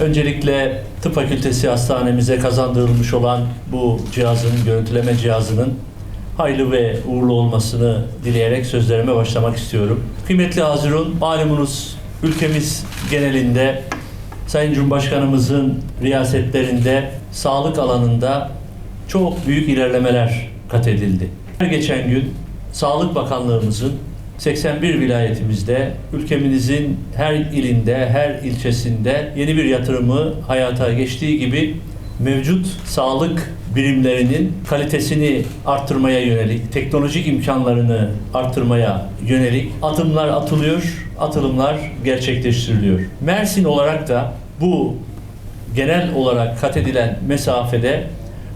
Öncelikle tıp fakültesi hastanemize kazandırılmış olan bu cihazın, görüntüleme cihazının hayırlı ve uğurlu olmasını dileyerek sözlerime başlamak istiyorum. Kıymetli Hazirun, malumunuz ülkemiz genelinde Sayın Cumhurbaşkanımızın riyasetlerinde sağlık alanında çok büyük ilerlemeler kat edildi. Her geçen gün Sağlık Bakanlığımızın 81 vilayetimizde, ülkemizin her ilinde, her ilçesinde yeni bir yatırımı hayata geçtiği gibi mevcut sağlık birimlerinin kalitesini arttırmaya yönelik, teknolojik imkanlarını arttırmaya yönelik adımlar atılıyor, atılımlar gerçekleştiriliyor. Mersin olarak da bu genel olarak kat edilen mesafede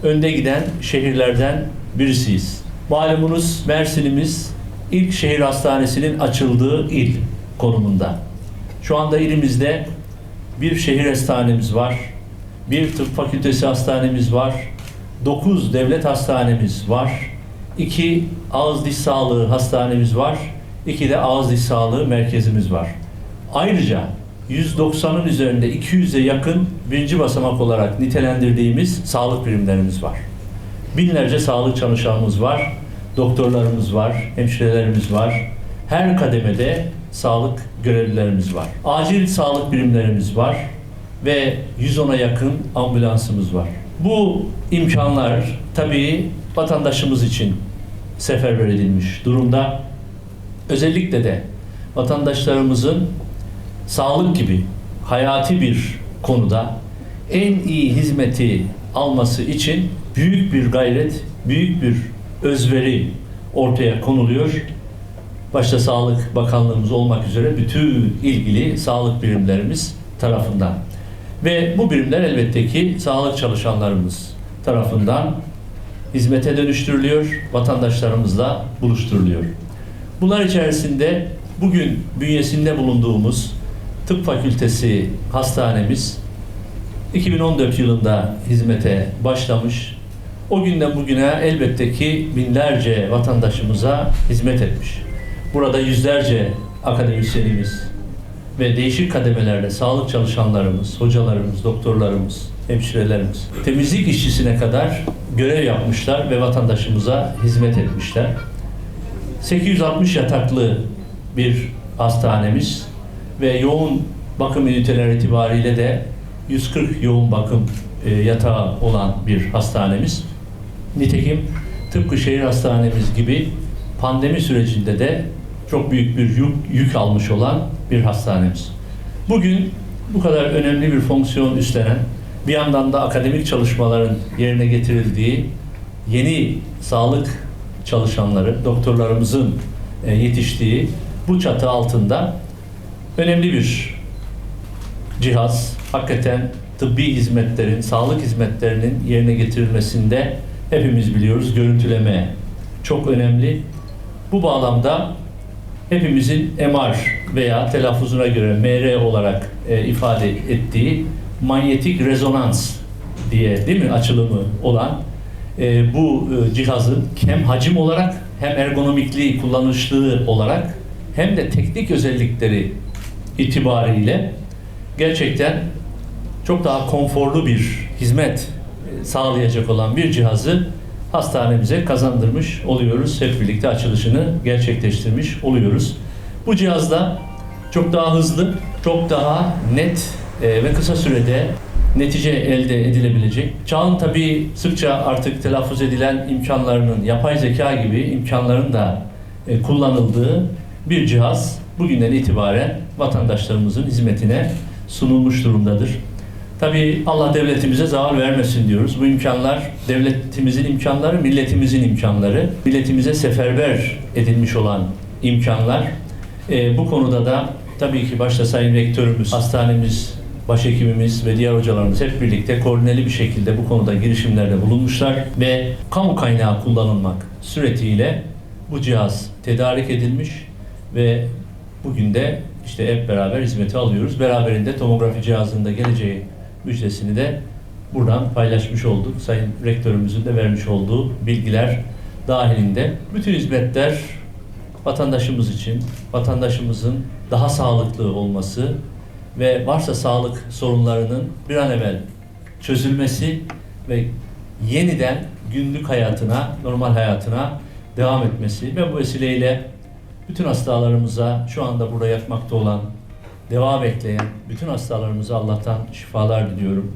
önde giden şehirlerden birisiyiz. Malumunuz Mersin'imiz ilk şehir hastanesinin açıldığı il konumunda. Şu anda ilimizde bir şehir hastanemiz var, bir tıp fakültesi hastanemiz var, 9 devlet hastanemiz var, 2 ağız diş sağlığı hastanemiz var, 2 de ağız diş sağlığı merkezimiz var. Ayrıca 190'ın üzerinde 200'e yakın birinci basamak olarak nitelendirdiğimiz sağlık birimlerimiz var. Binlerce sağlık çalışanımız var, doktorlarımız var, hemşirelerimiz var. Her kademede sağlık görevlilerimiz var. Acil sağlık birimlerimiz var ve 110'a yakın ambulansımız var. Bu imkanlar tabii vatandaşımız için seferber edilmiş durumda. Özellikle de vatandaşlarımızın sağlık gibi hayati bir konuda en iyi hizmeti alması için büyük bir gayret, büyük bir özveri ortaya konuluyor. Başta Sağlık Bakanlığımız olmak üzere bütün ilgili sağlık birimlerimiz tarafından. Ve bu birimler elbette ki sağlık çalışanlarımız tarafından hizmete dönüştürülüyor, vatandaşlarımızla buluşturuluyor. Bunlar içerisinde bugün bünyesinde bulunduğumuz Tıp Fakültesi hastanemiz 2014 yılında hizmete başlamış. O günden bugüne elbette ki binlerce vatandaşımıza hizmet etmiş. Burada yüzlerce akademisyenimiz ve değişik kademelerde sağlık çalışanlarımız, hocalarımız, doktorlarımız, hemşirelerimiz, temizlik işçisine kadar görev yapmışlar ve vatandaşımıza hizmet etmişler. 860 yataklı bir hastanemiz ve yoğun bakım üniteler itibariyle de 140 yoğun bakım e, yatağı olan bir hastanemiz. Nitekim tıpkı şehir hastanemiz gibi pandemi sürecinde de çok büyük bir yük, yük almış olan bir hastanemiz. Bugün bu kadar önemli bir fonksiyon üstlenen, bir yandan da akademik çalışmaların yerine getirildiği yeni sağlık çalışanları, doktorlarımızın e, yetiştiği bu çatı altında önemli bir cihaz, hakikaten tıbbi hizmetlerin, sağlık hizmetlerinin yerine getirilmesinde hepimiz biliyoruz görüntüleme çok önemli. Bu bağlamda hepimizin MR veya telaffuzuna göre MR olarak e, ifade ettiği manyetik rezonans diye değil mi açılımı olan e, bu e, cihazın hem hacim olarak hem ergonomikliği, kullanışlığı olarak hem de teknik özellikleri itibariyle gerçekten çok daha konforlu bir hizmet sağlayacak olan bir cihazı hastanemize kazandırmış oluyoruz. Hep birlikte açılışını gerçekleştirmiş oluyoruz. Bu cihazda çok daha hızlı, çok daha net e, ve kısa sürede netice elde edilebilecek. Çağın tabii sıkça artık telaffuz edilen imkanlarının, yapay zeka gibi imkanların da e, kullanıldığı bir cihaz bugünden itibaren vatandaşlarımızın hizmetine sunulmuş durumdadır. Tabii Allah devletimize zaval vermesin diyoruz. Bu imkanlar devletimizin imkanları, milletimizin imkanları. Milletimize seferber edilmiş olan imkanlar. Ee, bu konuda da tabii ki başta Sayın Rektörümüz, hastanemiz, başhekimimiz ve diğer hocalarımız hep birlikte koordineli bir şekilde bu konuda girişimlerde bulunmuşlar ve kamu kaynağı kullanılmak suretiyle bu cihaz tedarik edilmiş ve bugün de işte hep beraber hizmeti alıyoruz. Beraberinde tomografi cihazında geleceği müjdesini de buradan paylaşmış olduk. Sayın Rektörümüzün de vermiş olduğu bilgiler dahilinde. Bütün hizmetler vatandaşımız için, vatandaşımızın daha sağlıklı olması ve varsa sağlık sorunlarının bir an evvel çözülmesi ve yeniden günlük hayatına, normal hayatına devam etmesi ve bu vesileyle bütün hastalarımıza şu anda burada yatmakta olan, devam bekleyen bütün hastalarımıza Allah'tan şifalar diliyorum.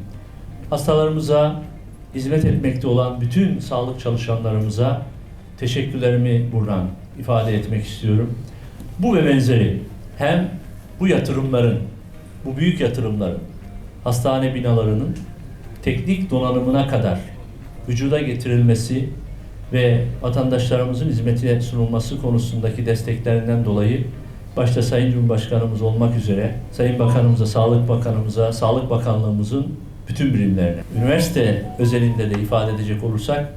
Hastalarımıza hizmet etmekte olan bütün sağlık çalışanlarımıza teşekkürlerimi buradan ifade etmek istiyorum. Bu ve benzeri hem bu yatırımların, bu büyük yatırımların, hastane binalarının teknik donanımına kadar vücuda getirilmesi ve vatandaşlarımızın hizmetine sunulması konusundaki desteklerinden dolayı başta Sayın Cumhurbaşkanımız olmak üzere Sayın Bakanımıza, Sağlık Bakanımıza, Sağlık Bakanlığımızın bütün birimlerine, üniversite özelinde de ifade edecek olursak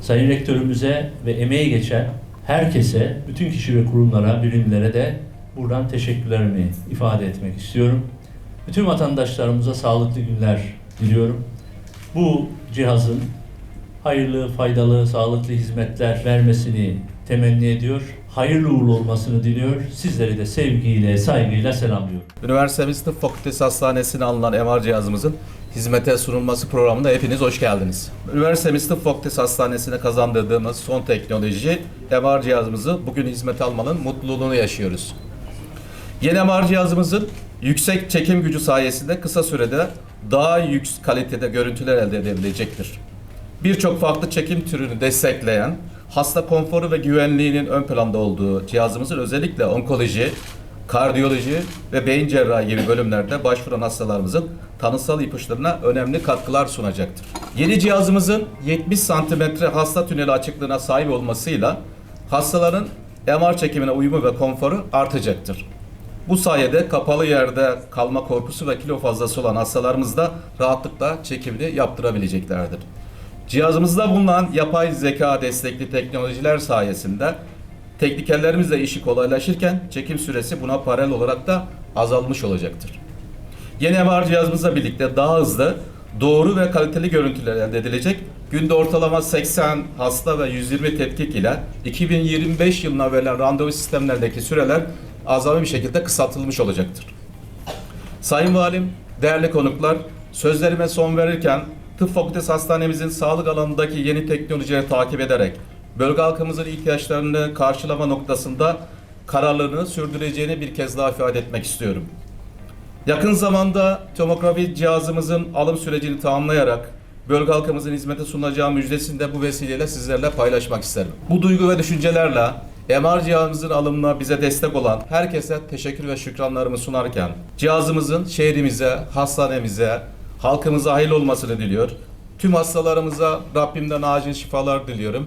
Sayın Rektörümüze ve emeği geçen herkese, bütün kişi ve kurumlara, birimlere de buradan teşekkürlerimi ifade etmek istiyorum. Bütün vatandaşlarımıza sağlıklı günler diliyorum. Bu cihazın hayırlı, faydalı, sağlıklı hizmetler vermesini temenni ediyor. Hayırlı uğurlu olmasını diliyor. Sizleri de sevgiyle, saygıyla selamlıyorum. Üniversitemiz Tıp Fakültesi Hastanesi'ne alınan MR cihazımızın hizmete sunulması programında hepiniz hoş geldiniz. Üniversitemiz Tıp Fakültesi Hastanesi'ne kazandırdığımız son teknoloji MR cihazımızı bugün hizmete almanın mutluluğunu yaşıyoruz. Yeni MR cihazımızın yüksek çekim gücü sayesinde kısa sürede daha yüksek kalitede görüntüler elde edebilecektir. Birçok farklı çekim türünü destekleyen, hasta konforu ve güvenliğinin ön planda olduğu cihazımızın özellikle onkoloji, kardiyoloji ve beyin cerrahi gibi bölümlerde başvuran hastalarımızın tanısal ipuçlarına önemli katkılar sunacaktır. Yeni cihazımızın 70 santimetre hasta tüneli açıklığına sahip olmasıyla hastaların MR çekimine uyumu ve konforu artacaktır. Bu sayede kapalı yerde kalma korkusu ve kilo fazlası olan hastalarımız da rahatlıkla çekimini yaptırabileceklerdir. Cihazımızda bulunan yapay zeka destekli teknolojiler sayesinde teknikerlerimizle işi kolaylaşırken çekim süresi buna paralel olarak da azalmış olacaktır. Yeni MR cihazımızla birlikte daha hızlı, doğru ve kaliteli görüntüler elde edilecek. Günde ortalama 80 hasta ve 120 tetkik ile 2025 yılına verilen randevu sistemlerdeki süreler azami bir şekilde kısaltılmış olacaktır. Sayın Valim, değerli konuklar, sözlerime son verirken Tıp Fakültesi Hastanemizin sağlık alanındaki yeni teknolojileri takip ederek bölge halkımızın ihtiyaçlarını karşılama noktasında kararlılığını sürdüreceğini bir kez daha ifade etmek istiyorum. Yakın zamanda tomografi cihazımızın alım sürecini tamamlayarak bölge halkımızın hizmete sunacağı müjdesini de bu vesileyle sizlerle paylaşmak isterim. Bu duygu ve düşüncelerle MR cihazımızın alımına bize destek olan herkese teşekkür ve şükranlarımı sunarken cihazımızın şehrimize, hastanemize, halkımıza hayırlı olmasını diliyor. Tüm hastalarımıza Rabbimden acil şifalar diliyorum.